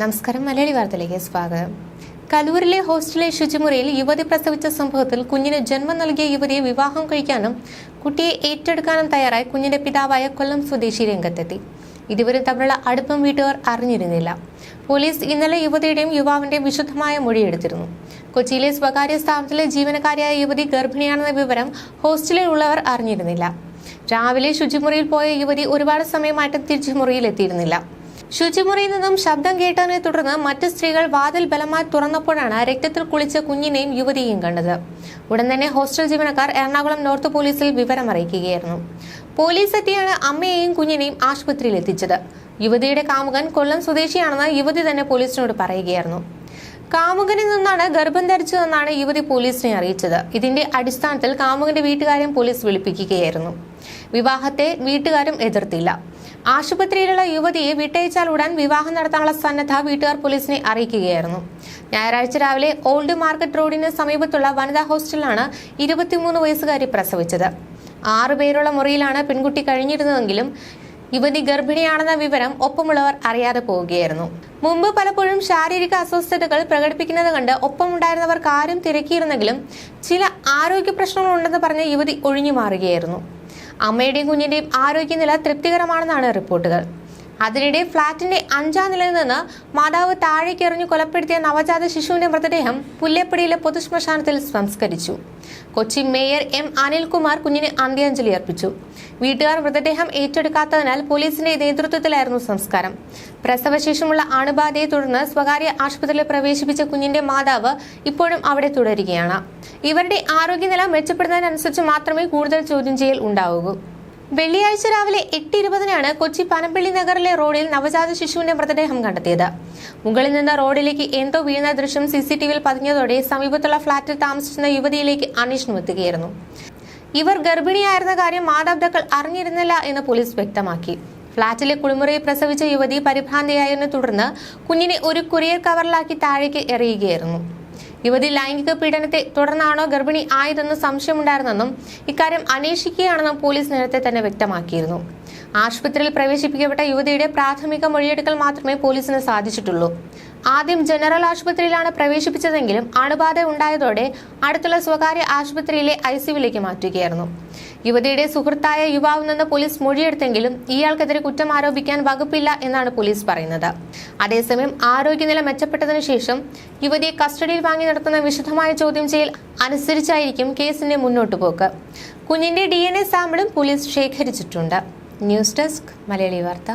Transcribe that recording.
നമസ്കാരം. മലയാളി വാർത്തയിലേക്ക് സ്വാഗതം. കലൂരിലെ ഹോസ്റ്റലിലെ ശുചിമുറിയിൽ യുവതി പ്രസവിച്ച സംഭവത്തിൽ കുഞ്ഞിന് ജന്മം നൽകിയ യുവതിയെ വിവാഹം കഴിക്കാനും കുട്ടിയെ ഏറ്റെടുക്കാനും തയ്യാറായി കുഞ്ഞിന്റെ പിതാവായ കൊല്ലം സ്വദേശി രംഗത്തെത്തി. ഇരുവരും തമ്മിലുള്ള അടുപ്പം വീട്ടുകാർ അറിഞ്ഞിരുന്നില്ല. പോലീസ് ഇന്നലെ യുവതിയുടെയും യുവാവിന്റെയും വിശുദ്ധമായ മൊഴിയെടുത്തിരുന്നു കൊച്ചിയിലെ സ്വകാര്യ സ്ഥാപനത്തിലെ ജീവനക്കാരിയായ യുവതി ഗർഭിണിയാണെന്ന വിവരം ഹോസ്റ്റലിലുള്ളവർ അറിഞ്ഞിരുന്നില്ല. രാവിലെ ശുചിമുറിയിൽ പോയ യുവതി ഒരുപാട് സമയമായിട്ട് തിരിച്ചു മുറിയിൽ എത്തിയിരുന്നില്ല ശുചിമുറിയിൽ നിന്നും ശബ്ദം കേട്ടതിനെ തുടർന്ന് മറ്റ് സ്ത്രീകൾ വാതിൽ ബലമായി തുറന്നപ്പോഴാണ് രക്തത്തിൽ കുളിച്ച കുഞ്ഞിനെയും യുവതിയെയും കണ്ടത്. ഉടൻ തന്നെ ഹോസ്റ്റൽ ജീവനക്കാർ എറണാകുളം നോർത്ത് പോലീസിൽ വിവരം അറിയിക്കുകയായിരുന്നു. പോലീസ് എത്തിയാണ് അമ്മയെയും കുഞ്ഞിനെയും ആശുപത്രിയിൽ എത്തിച്ചത്. യുവതിയുടെ കാമുകൻ കൊല്ലം സ്വദേശിയാണെന്ന് യുവതി തന്നെ പോലീസിനോട് പറയുകയായിരുന്നു. കാമുകനിൽ നിന്നാണ് ഗർഭം ധരിച്ചതെന്നാണ് യുവതി പോലീസിനെ അറിയിച്ചത്. ഇതിന്റെ അടിസ്ഥാനത്തിൽ കാമുകന്റെ വീട്ടുകാരെയും പോലീസ് വിളിപ്പിക്കുകയായിരുന്നു. വിവാഹത്തെ വീട്ടുകാരും എതിർത്തില്ല. ആശുപത്രിയിലുള്ള യുവതിയെ വിട്ടയച്ചാൽ ഉടൻ വിവാഹം നടത്താനുള്ള സന്നദ്ധ വീട്ടുകാർ പോലീസിനെ അറിയിക്കുകയായിരുന്നു. ഞായറാഴ്ച രാവിലെ ഓൾഡ് മാർക്കറ്റ് റോഡിന് സമീപത്തുള്ള വനിതാ ഹോസ്റ്റലിലാണ് ഇരുപത്തിമൂന്ന് വയസ്സുകാരി പ്രസവിച്ചത്. ആറു പേരുള്ള മുറിയിലാണ് പെൺകുട്ടി കഴിഞ്ഞിരുന്നതെങ്കിലും യുവതി ഗർഭിണിയാണെന്ന വിവരം ഒപ്പമുള്ളവർ അറിയാതെ പോവുകയായിരുന്നു. മുമ്പ് പലപ്പോഴും ശാരീരിക അസ്വസ്ഥതകൾ പ്രകടിപ്പിക്കുന്നത് കണ്ട് ഒപ്പമുണ്ടായിരുന്നവർ കാര്യം തിരക്കിയിരുന്നെങ്കിലും ചില ആരോഗ്യ പ്രശ്നങ്ങളുണ്ടെന്ന് പറഞ്ഞ് യുവതി ഒഴിഞ്ഞു മാറുകയായിരുന്നു അമ്മയുടെയും കുഞ്ഞിന്റെയും ആരോഗ്യനില തൃപ്തികരമാണെന്നാണ് റിപ്പോർട്ടുകൾ. അതിനിടെ ഫ്ളാറ്റിന്റെ അഞ്ചാം നിലയിൽ നിന്ന് മാതാവ് താഴേക്ക് എറിഞ്ഞു കൊലപ്പെടുത്തിയ നവജാത ശിശുവിന്റെ മൃതദേഹം പുല്ലപ്പടിയിലെ പൊതുശ്മശാനത്തിൽ സംസ്കരിച്ചു. കൊച്ചി മേയർ എം അനിൽകുമാർ കുഞ്ഞിന് അന്ത്യാഞ്ജലി അർപ്പിച്ചു. വീട്ടുകാർ മൃതദേഹം ഏറ്റെടുക്കാത്തതിനാൽ പോലീസിന്റെ നേതൃത്വത്തിലായിരുന്നു സംസ്കാരം. പ്രസവശേഷമുള്ള അണുബാധയെ തുടർന്ന് സ്വകാര്യ ആശുപത്രിയിൽ പ്രവേശിപ്പിച്ച കുഞ്ഞിന്റെ മാതാവ് ഇപ്പോഴും അവിടെ തുടരുകയാണ്. ഇവരുടെ ആരോഗ്യനില മെച്ചപ്പെടുന്നതിനനുസരിച്ച് മാത്രമേ കൂടുതൽ ചോദ്യം ചെയ്യൽ ഉണ്ടാവൂ വെള്ളിയാഴ്ച രാവിലെ എട്ട് ഇരുപതിനാണ് കൊച്ചി പനമ്പള്ളി നഗറിലെ റോഡിൽ നവജാത ശിശുവിന്റെ മൃതദേഹം കണ്ടെത്തിയത്. മുകളിൽ നിന്ന് റോഡിലേക്ക് എന്തോ വീണ ദൃശ്യം സി സി ടി വിയിൽ പതിഞ്ഞതോടെ സമീപത്തുള്ള ഫ്ളാറ്റിൽ താമസിച്ചിരുന്ന യുവതിയിലേക്ക് അന്വേഷണം എത്തുകയായിരുന്നു. ഇവർ ഗർഭിണിയായിരുന്ന കാര്യം മാതാപിതാക്കൾ അറിഞ്ഞിരുന്നില്ല എന്ന് പോലീസ് വ്യക്തമാക്കി. ഫ്ളാറ്റിലെ കുളിമുറിയിൽ പ്രസവിച്ച യുവതി പരിഭ്രാന്തിയായതിനെ തുടർന്ന് കുഞ്ഞിനെ ഒരു കുറിയർ കവറിലാക്കി താഴേക്ക് എറിയുകയായിരുന്നു. യുവതി ലൈംഗിക പീഡനത്തെ തുടർന്നാണോ ഗർഭിണി ആയതെന്ന് സംശയമുണ്ടായിരുന്നെന്നും ഇക്കാര്യം അന്വേഷിക്കുകയാണെന്നും പോലീസ് നേരത്തെ തന്നെ വ്യക്തമാക്കിയിരുന്നു. ആശുപത്രിയിൽ പ്രവേശിപ്പിക്കപ്പെട്ട യുവതിയുടെ പ്രാഥമിക മൊഴിയെടുക്കൽ മാത്രമേ പോലീസിന് സാധിച്ചിട്ടുള്ളൂ. ആദ്യം ജനറൽ ആശുപത്രിയിലാണ് പ്രവേശിപ്പിച്ചതെങ്കിലും അണുബാധ ഉണ്ടായതോടെ അടുത്തുള്ള സ്വകാര്യ ആശുപത്രിയിലെ ഐ മാറ്റുകയായിരുന്നു. യുവതിയുടെ സുഹൃത്തായ യുവാവിൽ നിന്ന് പോലീസ് മൊഴിയെടുത്തെങ്കിലും ഇയാൾക്കെതിരെ കുറ്റം ആരോപിക്കാൻ വകുപ്പില്ല എന്നാണ് പോലീസ് പറയുന്നത്. അതേസമയം ആരോഗ്യനില മെച്ചപ്പെട്ടതിനു ശേഷം യുവതിയെ കസ്റ്റഡിയിൽ വാങ്ങി നടത്തുന്ന വിശദമായ ചോദ്യം ചെയ്യൽ അനുസരിച്ചായിരിക്കും കേസിന്റെ മുന്നോട്ടു പോക്ക്. കുഞ്ഞിന്റെ ഡി എൻ എ സാമ്പിളും പോലീസ് ശേഖരിച്ചിട്ടുണ്ട്. ന്യൂസ് ഡെസ്ക് മലയാളി വാർത്ത.